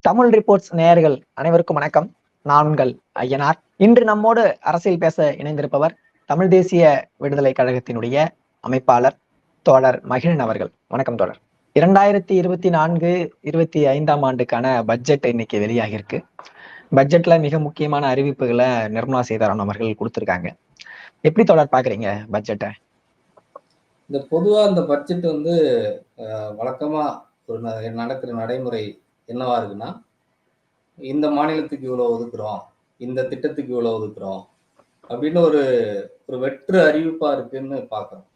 Tamil reports நேயர்கள் அனைவருக்கும் வணக்கம். நான் உங்கள் ஐயனார். இன்று நம்மோடு அரசியல் பேச இணைந்திருப்பவர் தமிழ் தேசிய விடுதலை கழகத்தினுடைய அமைப்பாளர் தோழர் மகிழன் அவர்கள். வணக்கம் தோழர். இரண்டாயிரத்தி இருபத்தி நான்கு இருபத்தி ஐந்தாம் ஆண்டுக்கான பட்ஜெட் இன்னைக்கு வெளியாகிருக்கு பட்ஜெட்ல மிக முக்கியமான அறிவிப்புகளை நிர்மலா சீதாராமன் அவர்கள் கொடுத்திருக்காங்க. எப்படி தொடர் பாக்குறீங்க பட்ஜெட்டை இந்த பொதுவா இந்த பட்ஜெட் வந்து வழக்கமாக வழக்கமா ஒரு ந- நடக்கிற நடைமுறை என்னவா இருக்குன்னா இந்த மாநிலத்துக்கு இவ்வளவு ஒதுக்குறோம் இந்த திட்டத்துக்கு இவ்வளவு ஒதுக்குறோம் அப்படின்னு ஒரு ஒரு வெற்று அறிவிப்பா இருக்குன்னு பார்க்குறோம்.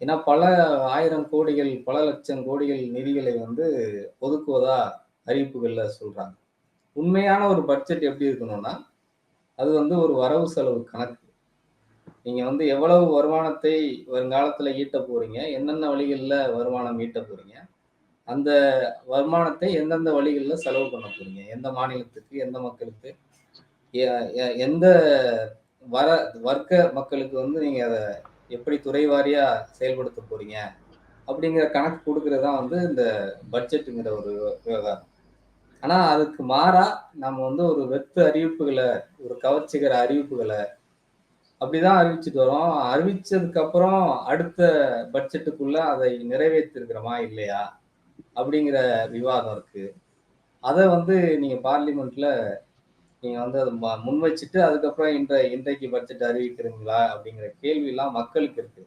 ஏன்னா பல ஆயிரம் கோடிகள் பல லட்சம் கோடிகள் நிதிகளை வந்து ஒதுக்குவதா அறிவிப்புகளில் சொல்றாங்க. உண்மையான ஒரு பட்ஜெட் எப்படி இருக்கணும்னா அது வந்து ஒரு வரவு செலவு கணக்கு. நீங்க வந்து எவ்வளவு வருமானத்தை வருங்காலத்துல ஈட்ட போறீங்க? என்னென்ன வழிகளில் வருமானம் ஈட்ட போறீங்க? அந்த வருமானத்தை எந்தெந்த வழிகளில் செலவு பண்ண போறீங்க? எந்த மாநிலத்துக்கு எந்த மக்களுக்கு? எந்த வர வர்க்க மக்களுக்கு வந்து நீங்க அதை எப்படி துறை வாரியா செயல்படுத்த போறீங்க? அப்படிங்கிற கணக்கு கொடுக்கறது தான் வந்து இந்த பட்ஜெட்டுங்கிற ஒரு விவகாரம். ஆனா அதுக்கு மாறா நம்ம வந்து ஒரு வெற்று அறிவிப்புகளை ஒரு கவர்ச்சிகர அறிவிப்புகளை அப்படிதான் அறிவிச்சுட்டு வரோம். அறிவிச்சதுக்கு அப்புறம் அடுத்த பட்ஜெட்டுக்குள்ள அதை நிறைவேற்றிருக்கிறோமா இல்லையா அப்படிங்கிற விவாதம் இருக்கு. அதை வந்து நீங்க பார்லிமெண்ட்ல நீங்க வந்து அதை ம- முன் வச்சுட்டு அதுக்கப்புறம் இன்ற இன்றைக்கு பட்ஜெட் அறிவிக்கிறீங்களா அப்படிங்கிற கேள்வி எல்லாம் மக்களுக்கு இருக்கு.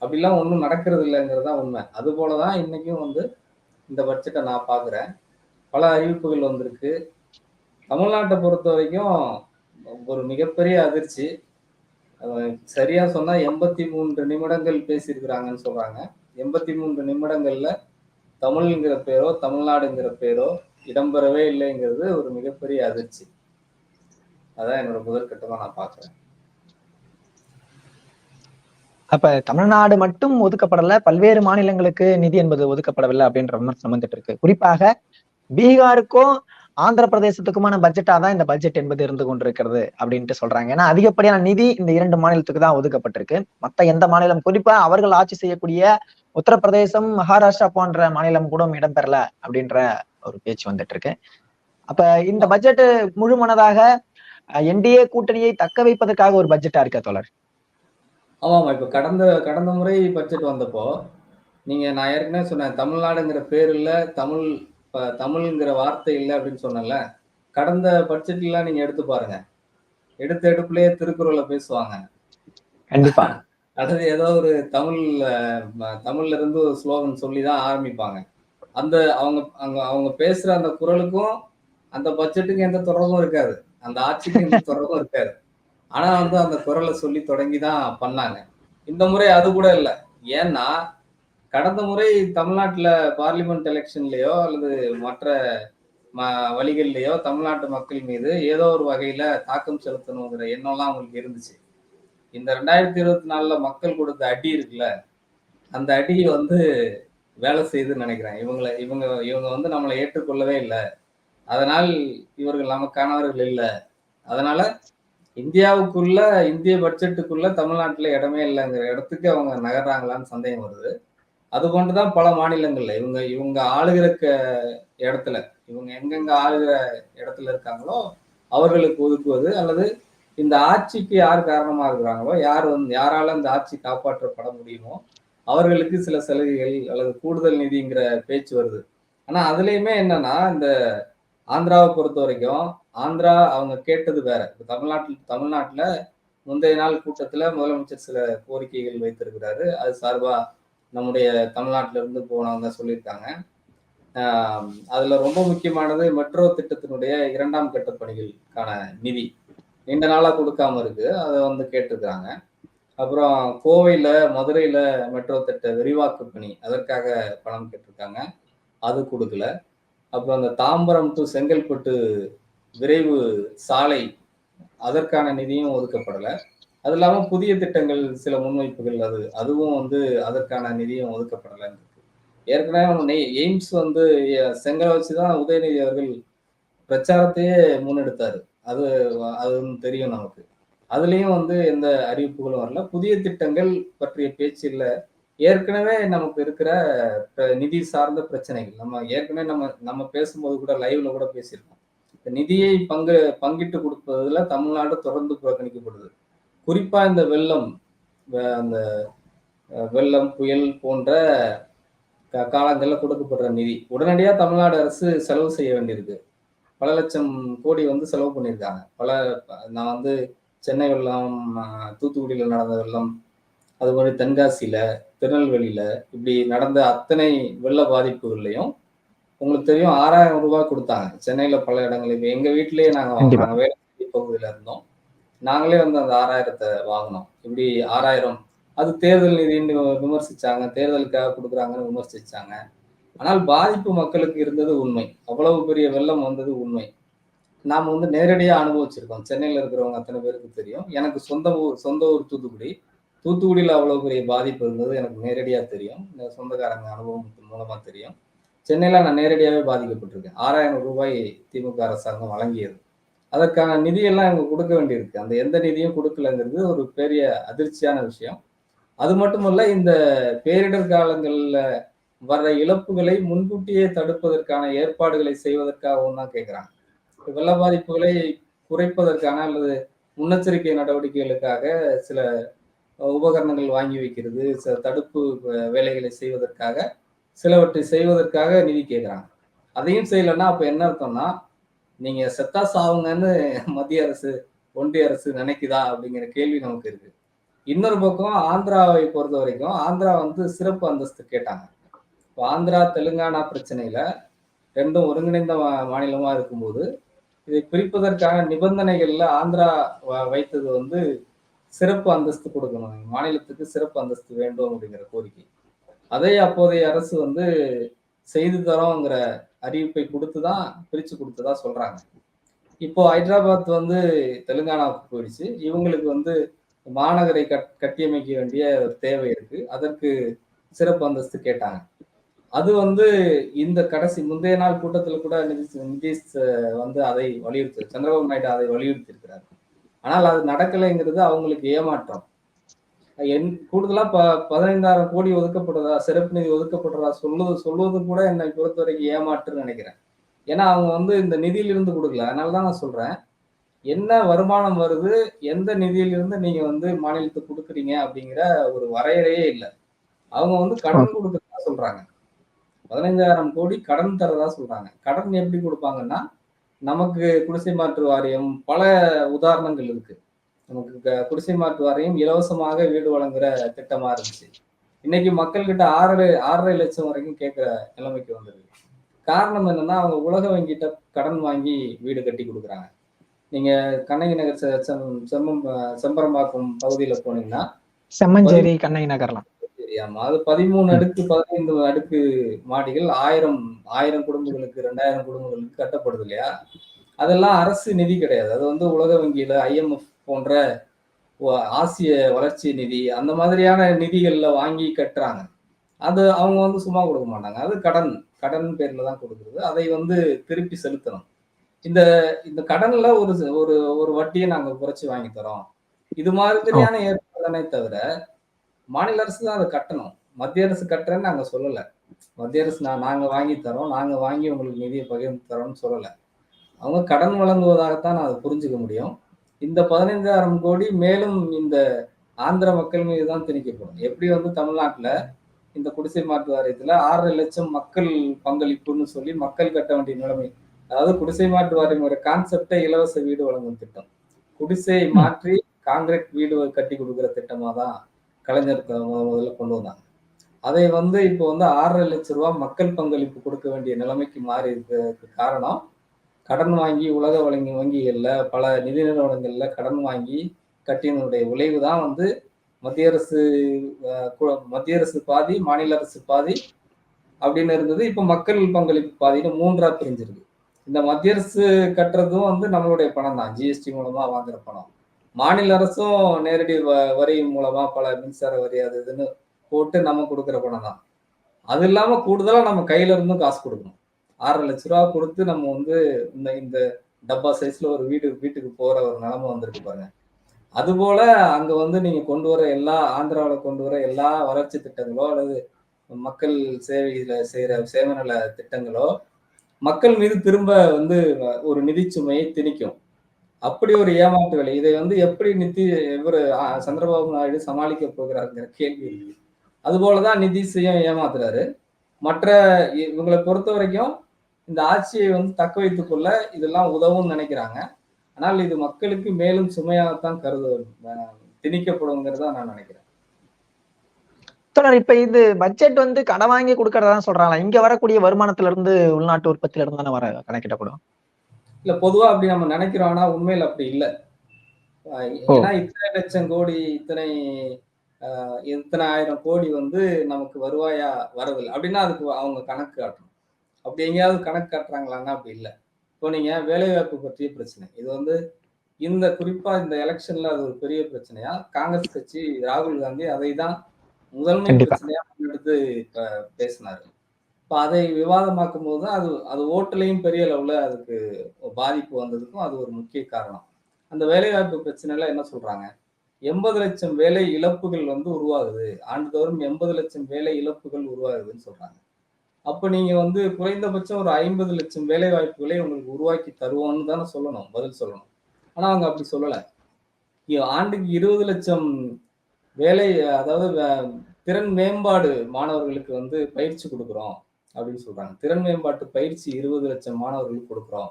அப்படிலாம் ஒன்றும் நடக்கிறது இல்லைங்கிறதா தான் உண்மை. அது போலதான் இன்னைக்கும் வந்து இந்த பட்ஜெட்டை நான் பார்க்குறேன் பல அறிவிப்புகள் வந்திருக்கு. தமிழ்நாட்டை பொறுத்த வரைக்கும் ஒரு மிகப்பெரிய அதிர்ச்சி. சரியா சொன்னா எண்பத்தி மூன்று நிமிடங்கள் பேசியிருக்கிறாங்கன்னு சொல்றாங்க. எண்பத்தி மூன்று நிமிடங்கள்ல தமிழ்ங்கிற பேரோ தமிழ்நாடுங்கிற பேரோ இடம்பெறவே இல்லைங்கிறது ஒரு மிகப்பெரிய அதிர்ச்சி. அதான் என்னோட முதற்கட்டமா நான் பாக்குறேன் அப்ப தமிழ்நாடு மட்டும் ஒதுக்கப்படல பல்வேறு மாநிலங்களுக்கு நிதி என்பது ஒதுக்கப்படவில்லை அப்படின்ற விமர்சனம் வந்துட்டு இருக்கு. குறிப்பாக பீகாருக்கும் ஆந்திர பிரதேசத்துக்குமான பட்ஜெட்டா தான் இந்த பட்ஜெட் என்பது இருந்து கொண்டிருக்கிறது அப்படின்ட்டு சொல்றாங்க. ஏன்னா அதிகப்படியான நிதி இந்த இரண்டு மாநிலத்துக்கு தான் ஒதுக்கப்பட்டிருக்கு. மத்த எந்த மாநிலம்? குறிப்பா அவர்கள் ஆட்சி செய்யக்கூடிய உத்தரப்பிரதேசம் மகாராஷ்டிரா போன்ற மாநிலம் கூட இடம்பெறல அப்படின்ற ஒரு பேச்சு வந்துட்டு இருக்கு அப்ப இந்த பட்ஜெட் முழுமனதாக என்டிஏ கூட்டணியை தக்க வைப்பதற்காக ஒரு பட்ஜெட்டா இருக்க தொடர் ஆமாமா இப்ப கடந்த கடந்த முறை பட்ஜெட் வந்தப்போ நீங்க நான் ஏற்கனவே சொன்னேன் தமிழ்நாடுங்கிற பேர்ல தமிழ் ப- தமிழ்ங்கிற வார்த்தை இல்லை அப்படின்னு சொன்னேன்ல கடந்த பட்ஜெட்லாம் நீங்க எடுத்து பாருங்க. எடுத்த எடுப்புலயே திருக்குறளை பேசுவாங்க. கண்டிப்பா. அதாவது ஏதோ ஒரு தமிழ் அஹ், ம- தமிழ்ல இருந்து ஒரு ஸ்லோகன் சொல்லி தான் ஆரம்பிப்பாங்க. அந்த அவங்க அவங்க அவங்க பேசுற அந்த குரலுக்கும் அந்த பட்ஜெட்டுக்கும் எந்த தொடர்பும் இருக்காது. அந்த ஆட்சிக்கும் எந்த தொடர்பும் இருக்காது. ஆனா வந்து அந்த குரலை சொல்லி தொடங்கி தான் பண்ணாங்க. இந்த முறை அது கூட இல்லை. ஏன்னா கடந்த முறை தமிழ்நாட்டுல பார்லிமெண்ட் எலெக்ஷன்லயோ அல்லது மற்ற ம வழிகள்லயோ தமிழ்நாட்டு மக்கள் மீது ஏதோ ஒரு வகையில தாக்கம் செலுத்தணுங்கிற எண்ணம்லாம் அவங்களுக்கு இருந்துச்சு. இந்த ரெண்டாயிரத்தி இருபத்தி நாலுல மக்கள் கொடுத்த அடி இருக்குல்ல அந்த அடி வந்து வேலை செய்யுதுன்னு நினைக்கிறேன். இவங்களை இவங்க இவங்க வந்து நம்மளை ஏற்றுக்கொள்ளவே இல்லை. அதனால் இவர்கள் நமக்கானவர்கள் இல்லை. அதனால இந்தியாவுக்குள்ள இந்திய பட்ஜெட்டுக்குள்ள தமிழ்நாட்டில் இடமே இல்லைங்கிற இடத்துக்கு அவங்க நகர்றாங்களான்னு சந்தேகம் வருது. அது தான் பல மாநிலங்கள்ல இவங்க இவங்க ஆளுகிற க- இடத்துல இவங்க எங்கெங்க ஆளுகிற இடத்துல இருக்காங்களோ அவர்களுக்கு ஒதுக்குவது அல்லது இந்த ஆட்சிக்கு யார் காரணமா இருக்கிறாங்களோ யார் வந்து யாரால இந்த ஆட்சி காப்பாற்றப்பட முடியுமோ அவர்களுக்கு சில சலுகைகள் அல்லது கூடுதல் நிதிங்கிற பேச்சு வருது. ஆனா அதுலயுமே என்னன்னா இந்த ஆந்திராவை பொறுத்த வரைக்கும் ஆந்திரா அவங்க கேட்டது வேற. இப்போ தமிழ்நாட்டில் தமிழ்நாட்டில் முந்தைய நாள் கூட்டத்தில் முதலமைச்சர் சில கோரிக்கைகள் வைத்திருக்கிறாரு. அது சார்பாக நம்முடைய தமிழ்நாட்டில இருந்து போனவங்க சொல்லியிருக்காங்க. அதில் அதுல ரொம்ப முக்கியமானது மெட்ரோ திட்டத்தினுடைய இரண்டாம் கட்ட பணிகளுக்கான நிதி. நீண்ட நாளா கொடுக்காம இருக்கு அதை வந்து கேட்டிருக்காங்க அப்புறம் கோவையில மதுரையில மெட்ரோ திட்ட விரிவாக்கு பணி அதற்காக பணம் கேட்டிருக்காங்க. அது கொடுக்கல. அப்புறம் அந்த தாம்பரம் டு செங்கல்பட்டு விரைவு சாலை அதற்கான நிதியும் ஒதுக்கப்படலை. அது இல்லாமல் புதிய திட்டங்கள் சில முன்வைப்புகள் அது. அதுவும் வந்து அதற்கான நிதியும் ஒதுக்கப்படலை ஏற்கனவே நெய்- எய்ம்ஸ் வந்து செங்கலை வச்சு தான் உதயநிதி அவர்கள் பிரச்சாரத்தையே முன்னெடுத்தாரு. அது அது தெரியும் நமக்கு. அதுலேயும் வந்து எந்த அறிவிப்புகளும் வரல. புதிய திட்டங்கள் பற்றிய பேச்சு இல்லை ஏற்கனவே நமக்கு இருக்கிற பிர- நிதி சார்ந்த பிரச்சனைகள். நம்ம ஏற்கனவே நம்ம நம்ம பேசும்போது கூட லைவ்ல கூட பேசியிருக்கோம். இந்த நிதியை பங்கு பங்கிட்டு கொடுப்பதில் தமிழ்நாடு தொடர்ந்து புறக்கணிக்கப்படுது. குறிப்பா இந்த வெள்ளம் அந்த வெள்ளம் புயல் போன்ற காலங்கள்ல கொடுக்கப்படுற நிதி. உடனடியா தமிழ்நாடு அரசு செலவு செய்ய வேண்டியிருக்கு. பல லட்சம் கோடி வந்து செலவு பண்ணியிருக்காங்க. பல நான் வந்து சென்னை வெள்ளம் தூத்துக்குடியில நடந்த வெள்ளம் அது மாதிரி தென்காசியில திருநெல்வேலியில இப்படி நடந்த அத்தனை வெள்ள பாதிப்புகள்லையும் உங்களுக்கு தெரியும் ஆறாயிரம் ரூபாய் கொடுத்தாங்க. சென்னையில பல இடங்கள் இப்ப எங்க வீட்டிலேயே நாங்க கண்டிப்பா. நாங்க வேலை பகுதியில இருந்தோம். நாங்களே வந்து அந்த ஆறாயிரத்தை வாங்கினோம். இப்படி ஆறாயிரம் அது தேர்தல் நிதின்னு விமர்சிச்சாங்க தேர்தலுக்காக கொடுக்குறாங்கன்னு விமர்சிச்சாங்க. ஆனால் பாதிப்பு மக்களுக்கு இருந்தது உண்மை. அவ்வளவு பெரிய வெள்ளம் வந்தது உண்மை. நாம் வந்து நேரடியாக அனுபவிச்சிருக்கோம். சென்னையில் இருக்கிறவங்க அத்தனை பேருக்கு தெரியும். எனக்கு சொந்த ஊர் சொந்த ஊர் தூத்துக்குடி. தூத்துக்குடியில் அவ்வளோ பெரிய பாதிப்பு இருந்தது எனக்கு நேரடியாக தெரியும். சொந்தக்காரங்க அனுபவம் மூலமாக தெரியும். சென்னையில் நான் நேரடியாகவே பாதிக்கப்பட்டிருக்கேன். ஆறாயிரம் ரூபாய் திமுக அரசாங்கம் வழங்கியது. அதற்கான நிதியெல்லாம் இவங்க கொடுக்க வேண்டியிருக்கு. அந்த எந்த நிதியும் கொடுக்கலங்கிறது ஒரு பெரிய அதிர்ச்சியான விஷயம். அது மட்டுமல்ல இந்த பேரிடர் காலங்களில் வர்ற இழப்புகளை முன்கூட்டியே தடுப்பதற்கான ஏற்பாடுகளை செய்வதற்காகவும் தான் கேட்குறாங்க வெள்ள பாதிப்புகளை குறைப்பதற்கான அல்லது முன்னெச்சரிக்கை நடவடிக்கைகளுக்காக சில உபகரணங்கள் வாங்கி வைக்கிறது சில தடுப்பு வேலைகளை செய்வதற்காக சிலவற்றை செய்வதற்காக நிதி கேட்குறாங்க அதையும் செய்யலைன்னா அப்போ என்ன அர்த்தம்னா நீங்க செத்தா சாவுங்கன்னு மத்திய அரசு ஒன்றிய அரசு நினைக்குதா அப்படிங்கிற கேள்வி நமக்கு இருக்கு. இன்னொரு பக்கம் ஆந்திராவை பொறுத்த வரைக்கும் ஆந்திரா வந்து சிறப்பு அந்தஸ்து கேட்டாங்க. இப்போ ஆந்திரா தெலுங்கானா பிரச்சனையில ரெண்டும் ஒருங்கிணைந்த மா- மாநிலமா இருக்கும்போது இதை பிரிப்பதற்கான நிபந்தனைகள்ல ஆந்திரா வ- வைத்தது வந்து சிறப்பு அந்தஸ்து கொடுக்கணும். மாநிலத்துக்கு சிறப்பு அந்தஸ்து வேண்டும் அப்படிங்கிற கோரிக்கை. அதை அப்போதைய அரசு வந்து செய்து தரோங்கிற அறிவிப்பை கொடுத்து தான் பிரித்து கொடுத்ததா சொல்கிறாங்க இப்போ ஹைதராபாத் வந்து தெலுங்கானாவுக்கு போயிடுச்சு. இவங்களுக்கு வந்து மாநகரை கட் கட்டியமைக்க வேண்டிய ஒரு தேவை இருக்கு. அதற்கு சிறப்பு அந்தஸ்து கேட்டாங்க. அது வந்து இந்த கடைசி முந்தைய நாள் கூட்டத்தில் கூட நிதிஷ் நிதிஷ் வந்து அதை வலியுறுத்தி சந்திரபாபு நாயுடு அதை வலியுறுத்தி இருக்கிறார் ஆனால் அது நடக்கலைங்கிறது அவங்களுக்கு ஏமாற்றம். என் கூடுதலா ப பதினைந்தாயிரம் கோடி ஒதுக்கப்படுறதா சிறப்பு நிதி ஒதுக்கப்படுறதா சொல்லுவது சொல்வது கூட என்னை பொறுத்த வரைக்கும் ஏமாற்றுன்னு நினைக்கிறேன். ஏன்னா அவங்க வந்து இந்த நிதியிலிருந்து கொடுக்கல. அதனால தான் நான் சொல்றேன். என்ன வருமானம் வருது எந்த நிதியிலிருந்து நீங்க வந்து மாநிலத்துக்கு கொடுக்குறீங்க அப்படிங்கிற ஒரு வரையறையே இல்லை. அவங்க வந்து கடன் கொடுக்கறதா சொல்றாங்க. பதினைஞ்சாயிரம் கோடி கடன் தரதா சொல்றாங்க. கடன் எப்படி கொடுப்பாங்கன்னா நமக்கு குடிசை மாற்று வாரியம் பல உதாரணங்கள் இருக்கு. நமக்கு குடிசை மாற்று வாரியம் இலவசமாக வீடு வழங்குற திட்டமா இருந்துச்சு. இன்னைக்கு மக்கள்கிட்ட ஆறரை ஆறரை லட்சம் வரைக்கும் கேட்கிற நிலைமைக்கு வந்தது. காரணம் என்னன்னா அவங்க உலக வங்கிட்ட கடன் வாங்கி வீடு கட்டி கொடுக்குறாங்க. நீங்க கண்ணகி நகர் செம்மம் செம்பரம்பாக்கம் பகுதியில போனீங்கன்னா செம்மஞ்சேரி கண்ணகி நகர்லாம். ஆமா. அது பதிமூணு அடுக்கு பதினைந்து அடுக்கு மாடிகள் ஆயிரம் ஆயிரம் குடும்பங்களுக்கு ரெண்டாயிரம் குடும்பங்களுக்கு கட்டப்படுது இல்லையா? அதெல்லாம் அரசு நிதி கிடையாது. அது வந்து உலக வங்கியில ஐஎம்எஃப் போன்ற ஆசிய வளர்ச்சி நிதி அந்த மாதிரியான நிதிகள்ல வாங்கி கட்டுறாங்க. அது அவங்க வந்து சும்மா கொடுக்க மாட்டாங்க. அது கடன் கடன் பேர்ல தான் கொடுக்குறது. அதை வந்து திருப்பி செலுத்தணும். இந்த இந்த கடன்ல ஒரு ஒரு ஒரு வட்டியை நாங்க குறைச்சி வாங்கி தரோம். இது மாதிரியான ஏற்பாடுதானே தவிர மாநில அரசு தான் அதை கட்டணும். மத்திய அரசு கட்டுறேன்னு நாங்க சொல்லல. மத்திய அரசு நான் நாங்க வாங்கி தரோம். நாங்க வாங்கி உங்களுக்கு நிதியை பகிர்ந்து தரோம்னு சொல்லல. அவங்க கடன் வழங்குவதாகத்தான் நான் அதை புரிஞ்சுக்க முடியும். இந்த பதினைந்தாயிரம் கோடி மேலும் இந்த ஆந்திர மக்கள் மீது தான் திணிக்கப்படும். எப்படி வந்து தமிழ்நாட்டுல இந்த குடிசை மாற்று வாரியத்துல ஆறரை லட்சம் மக்கள் பங்களிப்புன்னு சொல்லி மக்கள் கட்ட வேண்டிய நிலைமை. அதாவது குடிசை மாற்று வாரியம் ஒரு கான்செப்டே இலவச வீடு வழங்கும் திட்டம். குடிசையை மாற்றி காங்கிரீட் வீடு கட்டி கொடுக்குற திட்டமாக தான் கலைஞர் முதல்ல கொண்டு வந்தாங்க. அதை வந்து இப்போ வந்து ஆறரை லட்ச ரூபாய் மக்கள் பங்களிப்பு கொடுக்க வேண்டிய நிலைமைக்கு மாறி இருக்கிறதுக்கு காரணம் கடன் வாங்கி உலக வழங்கி வங்கிகளில் பல நிதி நிறுவனங்களில் கடன் வாங்கி கட்டினதுடைய விளைவு தான் வந்து மத்திய அரசு மத்திய அரசு பாதி மாநில அரசு பாதி அப்படின்னு இருந்தது. இப்போ மக்கள் பங்களிப்பு பாதின்னு மூன்றா பிரிஞ்சிருக்கு. இந்த மத்திய அரசு கட்டுறதும் வந்து நம்மளுடைய பணம் தான். ஜிஎஸ்டி மூலமா வாங்குற பணம். மாநில அரசும் நேரடி வ- வரி மூலமா பல மின்சார வரி அது இதுன்னு போட்டு நம்ம கொடுக்குற பணம் தான். அது இல்லாம கூடுதலா நம்ம கையில இருந்தும் காசு கொடுக்கணும். ஆறரை லட்ச ரூபா கொடுத்து நம்ம வந்து இந்த இந்த டப்பா சைஸ்ல ஒரு வீடு வீட்டுக்கு போற ஒரு நிலைமை வந்திருக்கு பாருங்க. அதுபோல அங்க வந்து நீங்க கொண்டு வர எல்லா ஆந்திராவில் கொண்டு வர எல்லா வளர்ச்சி திட்டங்களோ அல்லது மக்கள் சேவையில செய்யற சேவநல திட்டங்களோ மக்கள் மீது திரும்ப வந்து ஒரு நிதிச்சுமையை திணிக்கும். அப்படி ஒரு ஏமாற்று வேலை. இதை வந்து எப்படி நிதி இவர் சந்திரபாபு நாயுடு சமாளிக்க போகிறாருங்கிற கேள்வி இருக்கு. அதுபோலதான் நிதிஷையும் ஏமாத்துறாரு. மற்ற இவங்களை பொறுத்த வரைக்கும் இந்த ஆட்சியை வந்து தக்க வைத்துக் கொள்ள இதெல்லாம் உதவும்னு நினைக்கிறாங்க. ஆனால் இது மக்களுக்கு மேலும் சுமையாகத்தான் கருது திணிக்கப்படுங்கிறதா நான் நினைக்கிறேன். தொடர் இப்ப இது பட்ஜெட் வந்து கடன் வாங்கி கொடுக்கறதா சொல்றாங்களா? இங்க வரக்கூடிய வருமானத்துல இருந்து உள்நாட்டு உற்பத்தியில இருந்து தானே வர கணக்கிடப்படும்? இல்ல பொதுவா அப்படி நம்ம நினைக்கிறோம். ஆனா உண்மையில் அப்படி இல்லை. ஏன்னா இத்தனை லட்சம் கோடி இத்தனை இத்தனை ஆயிரம் கோடி வந்து நமக்கு வருவாயா வரதில்லை அப்படின்னா அதுக்கு அவங்க கணக்கு காட்டணும். அப்படி எங்கேயாவது கணக்கு காட்டுறாங்களான்னா அப்படி இல்லை. இப்போ நீங்க வேலைவாய்ப்பு பற்றிய பிரச்சனை. இது வந்து இந்த குறிப்பா இந்த எலெக்ஷன்ல அது ஒரு பெரிய பிரச்சனையா? காங்கிரஸ் கட்சி ராகுல் காந்தி அதை தான் முதன்மை பிரச்சனையா முன்னெடுத்து இப்ப பேசினாரு இப்போ அதை விவாதமாக்கும் போது அது அது ஓட்டுலையும் பெரிய அளவுல அதுக்கு பாதிப்பு வந்ததுக்கும் அது ஒரு முக்கிய காரணம். அந்த வேலைவாய்ப்பு பிரச்சனைல என்ன சொல்றாங்க? எண்பது லட்சம் வேலை இழப்புகள் வந்து உருவாகுது. ஆண்டுதோறும் எண்பது லட்சம் வேலை இழப்புகள் உருவாகுதுன்னு சொல்றாங்க. அப்ப நீங்க வந்து குறைந்தபட்சம் ஒரு ஐம்பது லட்சம் வேலை வாய்ப்புகளை உங்களுக்கு உருவாக்கி தருவோம்னு தானே சொல்லணும் பதில் சொல்லணும். ஆனா அவங்க அப்படி சொல்லல. ஆண்டுக்கு இருபது லட்சம் வேலை அதாவது திறன் மேம்பாடு மாணவர்களுக்கு வந்து பயிற்சி கொடுக்குறோம் அப்படின்னு சொல்றாங்க. திறன் மேம்பாட்டு பயிற்சி இருபது லட்சம் மாணவர்களுக்கு கொடுக்குறோம்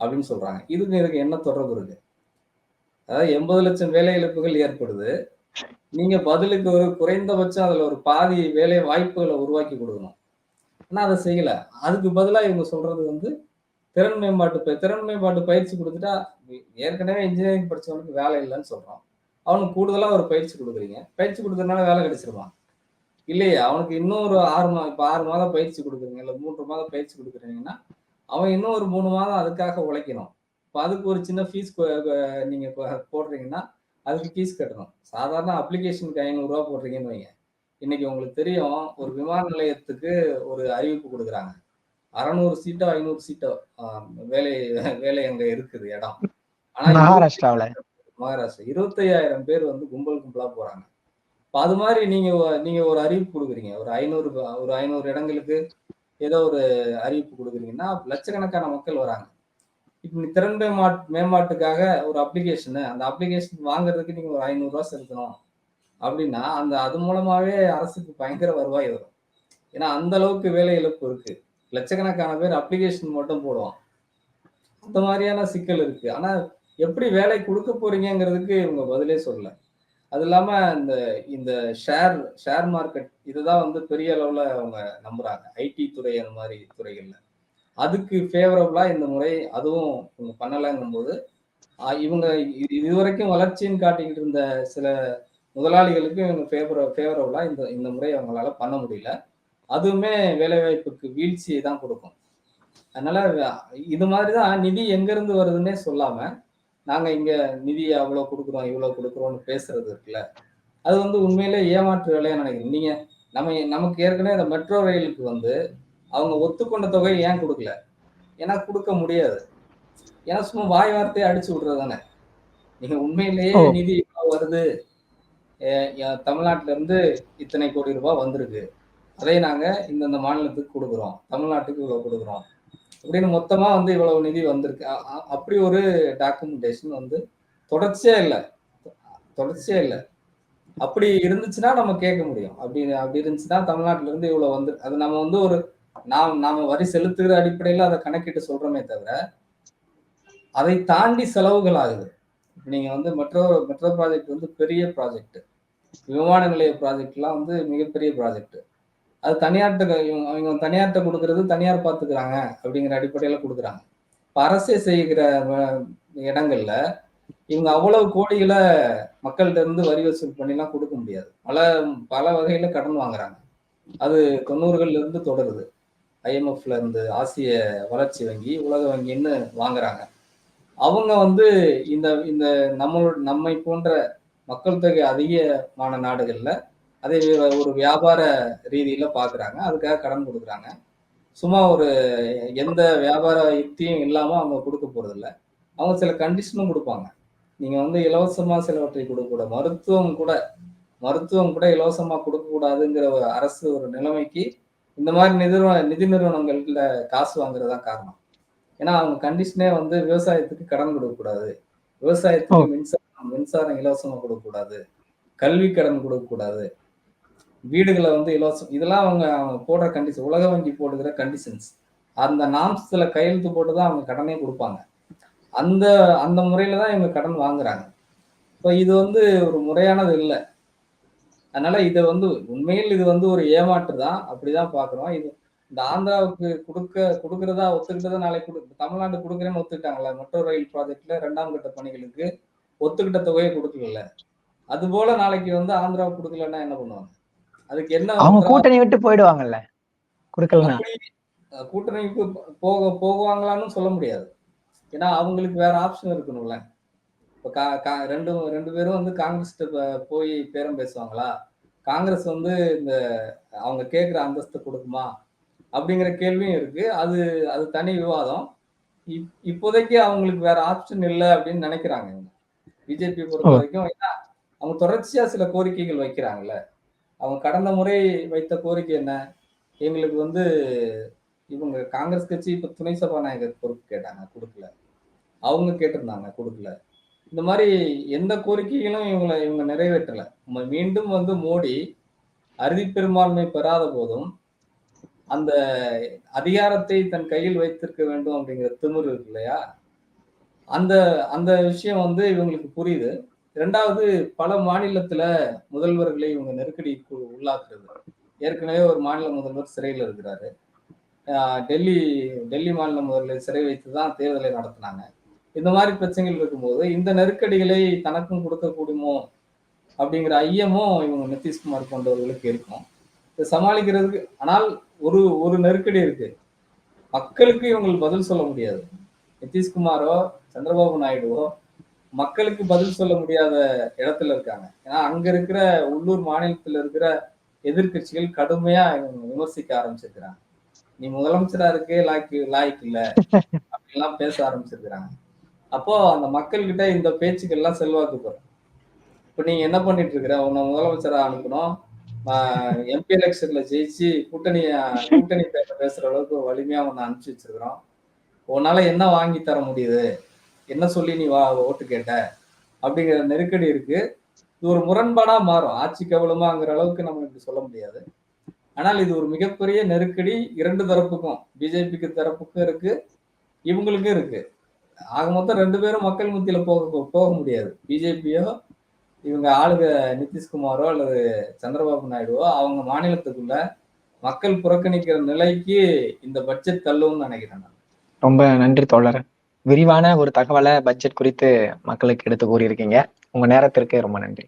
அப்படின்னு சொல்றாங்க. இதுக்கு இதுக்கு என்ன தொடர்பு இருக்கு? அதாவது எண்பது லட்சம் வேலை இழப்புகள் ஏற்படுது. நீங்க பதிலுக்கு ஒரு குறைந்தபட்சம் அதுல ஒரு பாதி வேலை வாய்ப்புகளை உருவாக்கி கொடுக்கணும். ஆனால் அதை செய்யலை. அதுக்கு பதிலாக இவங்க சொல்றது வந்து திறன் மேம்பாட்டு திறன் மேம்பாட்டு பயிற்சி கொடுத்துட்டா ஏற்கனவே இன்ஜினியரிங் படிச்சவனுக்கு வேலை இல்லைன்னு சொல்றோம் அவனுக்கு கூடுதலாக ஒரு பயிற்சி கொடுக்குறீங்க. பயிற்சி கொடுத்ததுனால வேலை கிடைச்சிருவான். இல்லையே அவனுக்கு இன்னும் ஒரு ஆறு மாதம் இப்போ ஆறு மாதம் பயிற்சி கொடுக்குறீங்க இல்லை மூன்று மாதம் பயிற்சி கொடுக்குறீங்கன்னா அவன் இன்னும் ஒரு மூணு மாதம் அதுக்காக உழைக்கணும். இப்போ அதுக்கு ஒரு சின்ன ஃபீஸ் நீங்கள் போடுறீங்கன்னா அதுக்கு ஃபீஸ் கட்டணும். சாதாரண அப்ளிகேஷனுக்கு ஐநூறுரூவா போடுறீங்கன்னு வைங்க. இன்னைக்கு உங்களுக்கு தெரியும் ஒரு விமான நிலையத்துக்கு ஒரு அறிவிப்பு கொடுக்குறாங்க. அறநூறு சீட்டோ ஐநூறு சீட்டோ வேலை வேலை அங்க இருக்குது இடம். ஆனா மகாராஷ்டிராவில. மகாராஷ்டிரா இருபத்தையாயிரம் பேர் வந்து கும்பல் கும்பலா போறாங்க. இப்போ அது மாதிரி நீங்க நீங்க ஒரு அறிவிப்பு கொடுக்குறீங்க. ஒரு ஐநூறு ஒரு ஐநூறு இடங்களுக்கு ஏதோ ஒரு அறிவிப்பு கொடுக்குறீங்கன்னா லட்சக்கணக்கான மக்கள் வராங்க. இப்போ நீ திறன் மேம்பாட் மேம்பாட்டுக்காக ஒரு அப்ளிகேஷனு அந்த அப்ளிகேஷன் வாங்குறதுக்கு நீங்க ஒரு ஐநூறுரூவா செலுத்தணும். அப்படின்னா அந்த அது மூலமாவே அரசுக்கு பயங்கர வருவாய் வரும். ஏன்னா அந்த அளவுக்கு வேலை இழப்பு இருக்கு. லட்சக்கணக்கான பேர் அப்ளிகேஷன் மட்டும் போடுவான் அந்த மாதிரியான சிக்கல் இருக்கு. ஆனா எப்படி வேலை கொடுக்க போறீங்கிறதுக்கு இவங்க பதிலே சொல்லல. அது இல்லாம இந்த இந்த ஷேர் ஷேர் மார்க்கெட் இதுதான் வந்து பெரிய அளவுல அவங்க நம்புறாங்க. ஐடி துறை அந்த மாதிரி துறைகள்ல. அதுக்கு ஃபேவரபுளா இந்த முறை அதுவும் இவங்க பண்ணலைங்கும் போது இவங்க இதுவரைக்கும் வளர்ச்சின்னு காட்டிக்கிட்டு இருந்த சில முதலாளிகளுக்கு இவங்க ஃபேவர ஃபேவரபிளா இந்த இந்த முறை அவங்களால பண்ண முடியல. அதுவுமே வேலைவாய்ப்புக்கு வீழ்ச்சியை தான் கொடுக்கும். அதனால இது மாதிரிதான் நிதி எங்க இருந்து வருதுன்னே சொல்லாம நாங்க இங்க நிதி அவ்வளவு கொடுக்குறோம் இவ்வளவு கொடுக்குறோம்னு பேசுறது இருக்குல்ல அது வந்து உண்மையிலே ஏமாற்று வேலையா நினைக்கிறேன். நீங்க நம்ம நமக்கு ஏற்கனவே இந்த மெட்ரோ ரயிலுக்கு வந்து அவங்க ஒத்துக்கொண்ட தொகை ஏன் கொடுக்கல? ஏன்னா கொடுக்க முடியாது. ஏன்னா சும்மா வாய் வார்த்தையை அடிச்சு விடுறது தானே. நீங்க உண்மையிலேயே நிதி வருது? தமிழ்நாட்டிலேருந்து இத்தனை கோடி ரூபாய் வந்திருக்கு. அதை நாங்க இந்தந்த மாநிலத்துக்கு கொடுக்குறோம். தமிழ்நாட்டுக்கு இவ்வளவு கொடுக்குறோம். அப்படின்னு மொத்தமா வந்து இவ்வளவு நிதி வந்திருக்கு. அப்படி ஒரு டாக்குமெண்டேஷன் வந்து தொடர்ச்சியா இல்லை. தொடர்ச்சியா இல்லை. அப்படி இருந்துச்சுன்னா நம்ம கேட்க முடியும். அப்படி அப்படி இருந்துச்சுன்னா தமிழ்நாட்டுல இருந்து இவ்வளவு வந்து அது நம்ம வந்து ஒரு நாம் நாம வரி செலுத்துகிற அடிப்படையில அதை கணக்கிட்டு சொல்றோமே தவிர அதை தாண்டி செலவுகள் ஆகுது. நீங்க வந்து மெட்ரோ மெட்ரோ ப்ராஜெக்ட் வந்து பெரிய ப்ராஜெக்ட் விமான நிலைய ப்ராஜெக்ட்லாம் வந்து மிகப்பெரிய ப்ராஜெக்ட் அது தனியார்ட்ட அவங்க தனியார்ட்ட கொடுக்கறது தனியார் பார்த்துக்கிறாங்க அப்படிங்கிற அடிப்படையில் கொடுக்குறாங்க. இப்போ அரசே செய்கிற இடங்கள்ல இவங்க அவ்வளவு கோடிகளை மக்கள்கிட்ட இருந்து வரி வசூல் பண்ணிலாம் கொடுக்க முடியாது. பல பல வகையில கடன் வாங்குறாங்க. அது தொண்ணூறுகள்ல இருந்து தொடருது. ஐஎம்எஃப்ல இருந்து ஆசிய வளர்ச்சி வங்கி உலக வங்கின்னு வாங்குறாங்க. அவங்க வந்து இந்த இந்த நம்மளோட நம்மை போன்ற மக்கள் தொகை அதிகமான நாடுகளில் அதை ஒரு வியாபார ரீதியில பாக்குறாங்க. அதுக்காக கடன் கொடுக்குறாங்க. சும்மா ஒரு எந்த வியாபார யுக்தியும் இல்லாம அவங்க கொடுக்க போகிறதில்ல அவங்க சில கண்டிஷனும் கொடுப்பாங்க. நீங்க வந்து இலவசமா சிலவற்றை கொடுக்கக்கூடாது மருத்துவம் கூட மருத்துவம் கூட இலவசமா கொடுக்கக்கூடாதுங்கிற ஒரு அரசு ஒரு நிலைமைக்கு இந்த மாதிரி நிதி நிதி நிறுவனங்கள்ல காசு வாங்குறதா காரணம். ஏன்னா அவங்க கண்டிஷனே வந்து விவசாயத்துக்கு கடன் கொடுக்கக்கூடாது. விவசாயத்துக்கு மின்சாரம் மின்சாரம் இலவசமா கொடுக்கக்கூடாது. கல்வி கடன் கொடுக்கக்கூடாது. வீடுகளை வந்து இலவசம் இதெல்லாம் அவங்க அவங்க போடுற கண்டிஷன் உலக வங்கி போடுகிற கண்டிஷன்ஸ் அந்த நாம்ஸ்ல கையெழுத்து போட்டு தான் அவங்க கடனே கொடுப்பாங்க. அந்த அந்த முறையில தான் இவங்க கடன் வாங்குறாங்க. இப்போ இது வந்து ஒரு முறையானது இல்லை. அதனால இதை வந்து உண்மையில் இது வந்து ஒரு ஏமாற்று தான் அப்படிதான் பாக்குறோம். இது இந்த ஆந்திராவுக்கு கொடுக்க கொடுக்கறதா ஒத்துக்கிட்டதா நாளைக்கு கொடு தமிழ்நாடு கொடுக்குறேன்னு ஒத்துக்கிட்டாங்களா மெட்ரோ ரயில் ப்ராஜெக்ட்ல ரெண்டாம் கட்ட பணிகளுக்கு ஒத்துக்கிட்ட தொகையை கொடுக்கல. அது போல நாளைக்கு வந்து ஆந்திராவுக்கு கொடுக்கலன்னா என்ன பண்ணுவாங்க? அதுக்கு என்ன அவங்க கூட்டணி விட்டு போயிடுவாங்கல்ல கொடுக்கலாம் கூட்டணிக்கு போக போகுவாங்களான்னு சொல்ல முடியாது. ஏன்னா அவங்களுக்கு வேற ஆப்ஷன் இருக்கணும்ல. இப்போ ரெண்டு ரெண்டு பேரும் வந்து காங்கிரஸ்கிட்ட போய் பேரம் பேசுவாங்களா? காங்கிரஸ் வந்து இந்த அவங்க கேட்குற அந்தஸ்து கொடுக்குமா? அப்படிங்கிற கேள்வியும் இருக்கு. அது அது தனி விவாதம். இப் இப்போதைக்கு அவங்களுக்கு வேற ஆப்ஷன் இல்லை அப்படின்னு நினைக்கிறாங்க பிஜேபி பொறுத்த. வரைக்கும் அவங்க தொடர்ச்சியா சில கோரிக்கைகள் வைக்கிறாங்கல்ல. அவங்க கடந்த முறை வைத்த கோரிக்கை என்ன? எங்களுக்கு வந்து இவங்க காங்கிரஸ் கட்சி இப்ப துணை சபாநாயகர் பொறுப்பு கேட்டாங்க கொடுக்கல. அவங்க கேட்டிருந்தாங்க கொடுக்கல. இந்த மாதிரி எந்த கோரிக்கைகளும் இவங்களை இவங்க நிறைவேற்றல. மீண்டும் வந்து மோடி அறுதி பெரும்பான்மை பெறாத போதும் அந்த அதிகாரத்தை தன் கையில் வைத்திருக்க வேண்டும் அப்படிங்கிற திமிரு இருக்கு இல்லையா? அந்த அந்த விஷயம் வந்து இவங்களுக்கு புரியுது. ரெண்டாவது பல மாநிலத்துல முதல்வர்களை இவங்க நெருக்கடிக்கு உள்ளாக்குறது. ஏற்கனவே ஒரு மாநில முதல்வர் சிறையில் இருக்கிறாரு. டெல்லி டெல்லி மாநில முதல்வர் சிறை வைத்து தான் தேர்தலை நடத்தினாங்க. இந்த மாதிரி பிரச்சனைகள் இருக்கும்போது இந்த நெருக்கடிகளை தனக்கும் கொடுக்க கூடுமோ அப்படிங்கிற ஐயமும் இவங்க நிதிஷ்குமார் போன்றவர்களுக்கு இருக்கும். இதை சமாளிக்கிறதுக்கு ஆனால் ஒரு ஒரு நெருக்கடி இருக்கு. மக்களுக்கு இவங்களுக்கு பதில் சொல்ல முடியாது. நிதிஷ்குமாரோ சந்திரபாபு நாயுடுவோ மக்களுக்கு பதில் சொல்ல முடியாத இடத்துல இருக்காங்க. ஏன்னா அங்க இருக்கிற உள்ளூர் மாநிலத்துல இருக்கிற எதிர்க்கட்சிகள் கடுமையா இவங்க விமர்சிக்க ஆரம்பிச்சிருக்கிறாங்க. நீ முதலமைச்சரா இருக்கு லாய்க்கு லாய்க்கு இல்ல. அப்படின்லாம் பேச ஆரம்பிச்சிருக்கிறாங்க. அப்போ அந்த மக்கள்கிட்ட இந்த பேச்சுக்கள்லாம் செல்வாக்கு பெறும் இப்ப நீங்க என்ன பண்ணிட்டு இருக்கிற? உன்னை முதலமைச்சரா அனுப்பணும். எம்பி எலெக்ஷன்ல ஜெயிச்சு கூட்டணி கூட்டணி பேசுற அளவுக்கு வலிமையா உன்னை அனுப்பிச்சு வச்சிருக்கிறோம். உன்னால என்ன வாங்கி தர முடியுது? என்ன சொல்லி நீ வா ஓட்டு கேட்ட? அப்படிங்கிற நெருக்கடி இருக்கு. இது ஒரு முரண்பாடா மாறும். ஆட்சி கவலமாங்கிற அளவுக்கு நம்ம இப்படி சொல்ல முடியாது. ஆனால் இது ஒரு மிகப்பெரிய நெருக்கடி. இரண்டு தரப்புக்கும் பிஜேபிக்கு தரப்புக்கும் இருக்கு. இவங்களுக்கும் இருக்கு. ஆக மொத்தம் ரெண்டு பேரும் மக்கள் மத்தியில போக போக முடியாது. பிஜேபியோ இவங்க ஆளுக நிதிஷ்குமாரோ அல்லது சந்திரபாபு நாயுடுவோ அவங்க மாநிலத்துக்குள்ள மக்கள் புறக்கணிக்கிற நிலைக்கு இந்த பட்ஜெட் தள்ளும்னு நினைக்கிறேன் நான். ரொம்ப நன்றி தோழர். விரிவான ஒரு தகவலை பட்ஜெட் குறித்து மக்களுக்கு எடுத்து கூறியிருக்கீங்க. உங்க நேரத்திற்கு ரொம்ப நன்றி.